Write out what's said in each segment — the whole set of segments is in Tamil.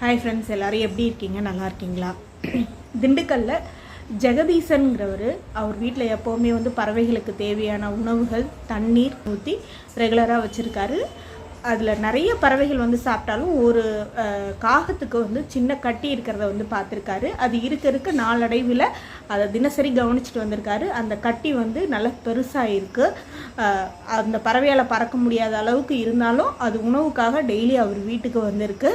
ஹாய் ஃப்ரெண்ட்ஸ் எல்லோரும் எப்படி இருக்கீங்க? நல்லா இருக்கீங்களா? திண்டுக்கல்லில் ஜெகதீசன்கிறவர் அவர் வீட்டில் எப்போவுமே வந்து பறவைகளுக்கு தேவையான உணவுகள் தண்ணீர் ஊற்றி ரெகுலராக வச்சுருக்காரு. அதில் நிறைய பறவைகள் வந்து சாப்பிட்டாலும் ஒரு காகத்துக்கு வந்து சின்ன கட்டி இருக்கிறத வந்து பார்த்துருக்காரு. அது இருக்க இருக்க நாளடைவில் அதை தினசரி கவனிச்சுட்டு வந்திருக்காரு. அந்த கட்டி வந்து நல்லா பெருசாக இருக்குது அந்த பறவையால் பறக்க முடியாத அளவுக்கு இருந்தாலும் அது உணவுக்காக டெய்லி அவர் வீட்டுக்கு வந்திருக்கு.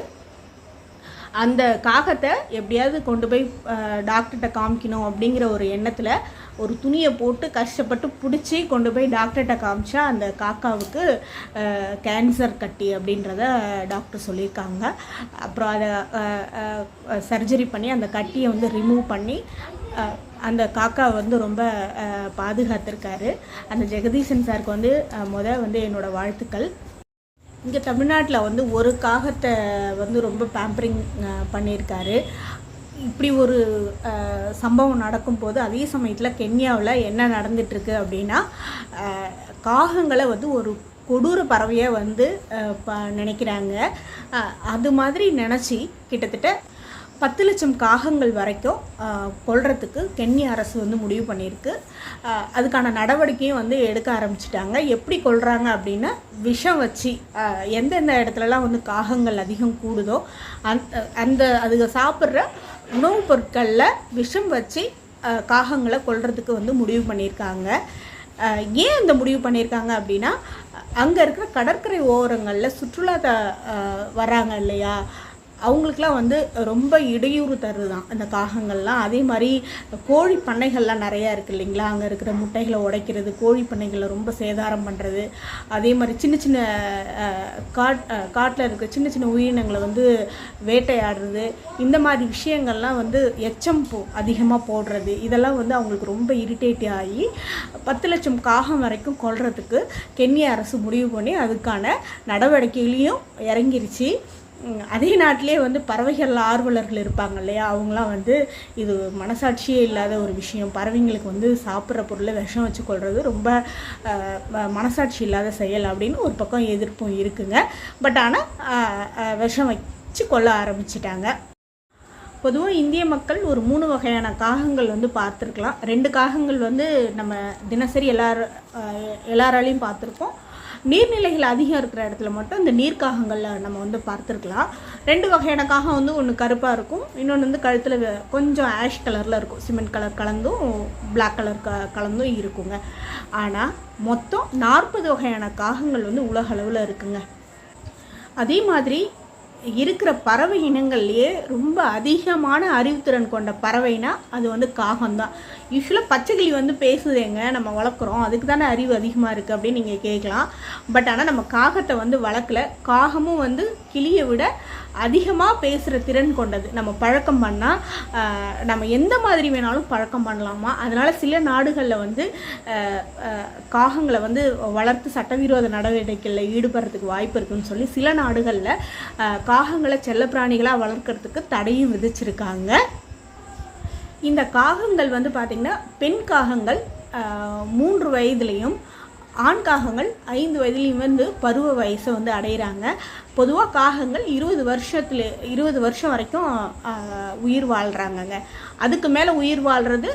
அந்த காகத்தை எப்படியாவது கொண்டு போய் டாக்டர்கிட்ட காமிக்கணும் அப்படிங்கிற ஒரு எண்ணத்தில் ஒரு துணியை போட்டு கஷ்டப்பட்டு பிடிச்சி கொண்டு போய் டாக்டர்கிட்ட காமிச்சா அந்த காக்காவுக்கு கேன்சர் கட்டி அப்படின்றத டாக்டர் சொல்லியிருக்காங்க. அப்புறம் அதை சர்ஜரி பண்ணி அந்த கட்டியை வந்து ரிமூவ் பண்ணி அந்த காக்கா வந்து ரொம்ப பாதுகாத்திருக்காரு. அந்த ஜெகதீசன் சாருக்கு வந்து முத வந்து என்னோடய வாழ்த்துக்கள். இங்கே தமிழ்நாட்டில் வந்து ஒரு காகத்தை வந்து ரொம்ப பேம்பரிங் பண்ணியிருக்காரு. இப்படி ஒரு சம்பவம் நடக்கும்போது அதே சமயத்தில் கென்யாவில் என்ன நடந்துட்டுருக்கு அப்படின்னா காகங்களை வந்து ஒரு கொடூர பறவையாக வந்து ப நினைக்கிறாங்க. அது மாதிரி நினச்சி கிட்டத்தட்ட பத்து லட்சம் காகங்கள் வரைக்கும் கொள்றதுக்கு கென்னி கென்யா அரசு வந்து முடிவு பண்ணியிருக்கு. அதுக்கான நடவடிக்கையும் வந்து எடுக்க ஆரம்பிச்சிட்டாங்க. எப்படி கொல்றாங்க அப்படின்னா விஷம் வச்சு எந்தெந்த இடத்துலலாம் வந்து காகங்கள் அதிகம் கூடுதோ அந்த அந்த அதுக சாப்பிட்ற உணவுப் பொருட்களில் விஷம் வச்சு காகங்களை கொள்றதுக்கு வந்து முடிவு பண்ணியிருக்காங்க. ஏன் இந்த முடிவு பண்ணியிருக்காங்க அப்படின்னா அங்கே இருக்கிற கடற்கரை ஓரங்களில் சுற்றுலா த வராங்க இல்லையா? அவங்களுக்குலாம் வந்து ரொம்ப இடையூறு தருதான் அந்த காகங்கள்லாம். அதே மாதிரி கோழி பண்ணைகள்லாம் நிறையா இருக்குது இல்லைங்களா? அங்கே இருக்கிற முட்டைகளை உடைக்கிறது கோழி பண்ணைகளை ரொம்ப சேதாரம் பண்ணுறது அதே மாதிரி சின்ன சின்ன காட் காட்டில் இருக்கிற சின்ன சின்ன உயிரினங்களை வந்து வேட்டையாடுறது. இந்த மாதிரி விஷயங்கள்லாம் வந்து எச்சம் போ அதிகமாக போடுறது. இதெல்லாம் வந்து அவங்களுக்கு ரொம்ப இரிட்டேட் ஆகி பத்து லட்சம் காகம் வரைக்கும் கொல்றதுக்கு கென்யா அரசு முடிவு பண்ணி அதுக்கான நடவடிக்கைகளையும் இறங்கிருச்சு. அதே நாட்டிலே வந்து பறவைகள் ஆர்வலர்கள் இருப்பாங்க இல்லையா? அவங்களாம் வந்து இது மனசாட்சியே இல்லாத ஒரு விஷயம். பறவைங்களுக்கு வந்து சாப்பிட்ற பொருளை விஷம் வச்சு கொள்வது ரொம்ப மனசாட்சி இல்லாத செயல் அப்படின்னு ஒரு பக்கம் எதிர்ப்பும் இருக்குங்க. பட் ஆனால் விஷம் வச்சு கொல்ல ஆரம்பிச்சிட்டாங்க. பொதுவாக இந்திய மக்கள் ஒரு மூணு வகையான காகங்கள் வந்து பார்த்துருக்கலாம். ரெண்டு காகங்கள் வந்து நம்ம தினசரி எல்லார் எல்லாராலையும் பார்த்துருப்போம். நீர்நிலைகள் அதிகம் இருக்கிற இடத்துல மட்டும் இந்த நீர்க்காகங்களில் நம்ம வந்து பார்த்துருக்கலாம். ரெண்டு வகையான காகம் வந்து ஒன்று கருப்பாக இருக்கும். இன்னொன்று வந்து கழுத்தில் கொஞ்சம் ஆஷ் கலரில் இருக்கும். சிமெண்ட் கலர் கலந்தும் பிளாக் கலர் க கலந்தும் இருக்குங்க. ஆனால் மொத்தம் நாற்பது வகையான காகங்கள் வந்து உலக அளவில் இருக்குங்க. அதே மாதிரி இருக்கிற பறவை இனங்கள்லேயே ரொம்ப அதிகமான அறிவுத்திறன் கொண்ட பறவைனா அது வந்து காகம்தான். யூஸ்வலாக பச்சைக்கிளி வந்து பேசுதேங்க நம்ம வளர்க்குறோம். அதுக்கு தானே அறிவு அதிகமாக இருக்குது அப்படின்னு நீங்கள் கேட்கலாம். பட் ஆனால் நம்ம காகத்தை வந்து வளர்க்கல. காகமும் வந்து கிளியை விட அதிகமாக பேசுகிற திறன் கொண்டது. நம்ம பழக்கம் பண்ணால் நம்ம எந்த மாதிரி வேணாலும் பழக்கம் பண்ணலாமா? அதனால் சில நாடுகளில் வந்து காகங்களை வந்து வளர்த்து சட்டவிரோத நடவடிக்கைகளில் ஈடுபடுறதுக்கு வாய்ப்பு இருக்குன்னு சொல்லி சில நாடுகளில் காகங்களை செல்லப்பிராணிகளாக வளர்க்கறதுக்கு தடையும் விதிச்சிருக்காங்க. இந்த காகங்கள் வந்து பார்த்திங்கன்னா பெண் காகங்கள் மூன்று வயதுலேயும் ஆண் காகங்கள் ஐந்து வயதுலேயும் வந்து பருவ வயசை வந்து அடையிறாங்க. பொதுவாக காகங்கள் இருபது வருஷத்துல இருபது வருஷம் வரைக்கும் உயிர் வாழ்கிறாங்கங்க அதுக்கு மேலே உயிர் வாழ்கிறது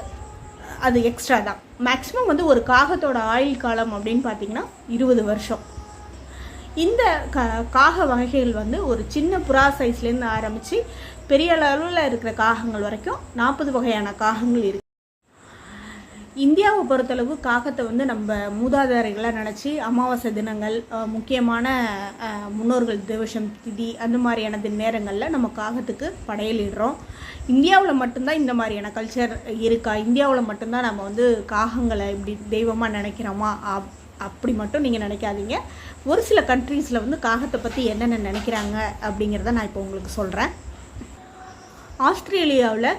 அது எக்ஸ்ட்ரா தான். மேக்ஸிமம் வந்து ஒரு காகத்தோட ஆயுள் காலம் அப்படின்னு பார்த்தீங்கன்னா இருபது வருஷம். இந்த க காக வகைகள் வந்து ஒரு சின்ன புறா சைஸ்லேருந்து ஆரம்பித்து பெரிய அளவில் இருக்கிற காகங்கள் வரைக்கும் நாற்பது வகையான காகங்கள் இருக்கு. இந்தியாவை பொறுத்தளவு காகத்தை வந்து நம்ம மூதாதாரிகளாக நினச்சி அமாவாசை தினங்கள் முக்கியமான முன்னோர்கள் திவசம் திதி அந்த மாதிரியான தி- நேரங்களில் நம்ம காகத்துக்கு படையலிடுறோம். இந்தியாவில் மட்டும்தான் இந்த மாதிரியான கல்ச்சர் இருக்கா? இந்தியாவில் மட்டும்தான் நம்ம வந்து காகங்களை இப்படி தெய்வமாக நினைக்கிறோமா? அப் அப்படி மட்டும் நீங்கள் நினைக்காதீங்க. ஒரு சில கண்ட்ரீஸில் வந்து காகத்தை பற்றி என்னென்ன நினைக்கிறாங்க அப்படிங்கிறத நான் இப்போ உங்களுக்கு சொல்கிறேன் ஆஸ்திரேலியாவில்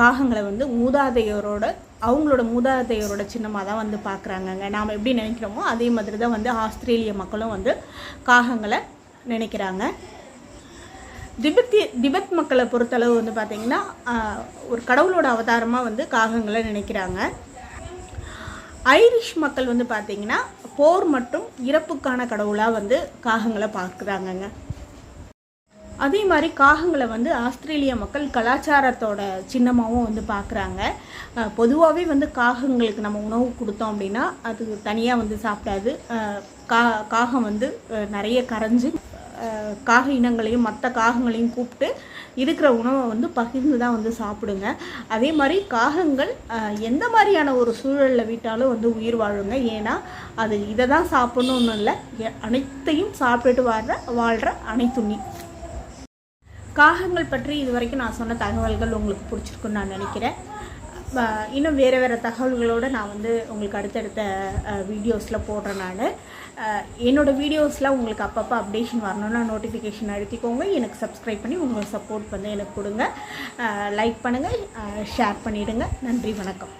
காகங்களை வந்து மூதாதையரோட அவங்களோட மூதாதையரோட சின்னமாக தான் வந்து பார்க்குறாங்கங்க நாம் எப்படி நினைக்கிறோமோ அதே மாதிரி தான் வந்து ஆஸ்திரேலிய மக்களும் வந்து காகங்களை நினைக்கிறாங்க. திபெத்தி திபெத் மக்களை பொறுத்தளவு வந்து பார்த்திங்கன்னா ஒரு கடவுளோட அவதாரமாக வந்து காகங்களை நினைக்கிறாங்க. ஐரிஷ் மக்கள் வந்து பார்த்திங்கன்னா போர் மற்றும் இறப்புக்கான கடவுளாக வந்து காகங்களை பார்க்குறாங்கங்க. அதே மாதிரி காகங்களை வந்து ஆஸ்திரேலிய மக்கள் கலாச்சாரத்தோட சின்னமாகவும் வந்து பார்க்குறாங்க பொதுவாகவே வந்து காகங்களுக்கு நம்ம உணவு கொடுத்தோம் அப்படின்னா அது தனியாக வந்து சாப்பிடாது. கா காகம் வந்து நிறைய கரைஞ்சு காக இனங்களையும் மற்ற காகங்களையும் கூப்பிட்டு இருக்கிற உணவை வந்து பகிர்ந்து தான் வந்து சாப்பிடுங்க. அதே மாதிரி காகங்கள் எந்த மாதிரியான ஒரு சூழலில் விட்டாலும் வந்து உயிர் வாழுங்க. ஏன்னா அது இதை தான் சாப்பிடணும்னு இல்லை எ- அனைத்தையும் சாப்பிட்டுட்டு வாழ்கிற வாழ்கிற அனைத்துண்ணி காகங்கள் பற்றி இது வரைக்கும் நான் சொன்ன தகவல்கள் உங்களுக்கு பிடிச்சிருக்குன்னு நான் நினைக்கிறேன். இன்னும் வேறு வேறு தகவல்களோடு நான் வந்து உங்களுக்கு அடுத்தடுத்த வீடியோஸில் போடுறேன் நான். என்னோடய வீடியோஸில் உங்களுக்கு அப்பப்போ அப்டேஷன் வரணும்னா நோட்டிஃபிகேஷன் அழுத்திக்கோங்க. எனக்கு சப்ஸ்கிரைப் பண்ணி உங்கள் சப்போர்ட் வந்து எனக்கு கொடுங்க. லைக் பண்ணுங்கள் ஷேர் பண்ணிவிடுங்க நன்றி வணக்கம்.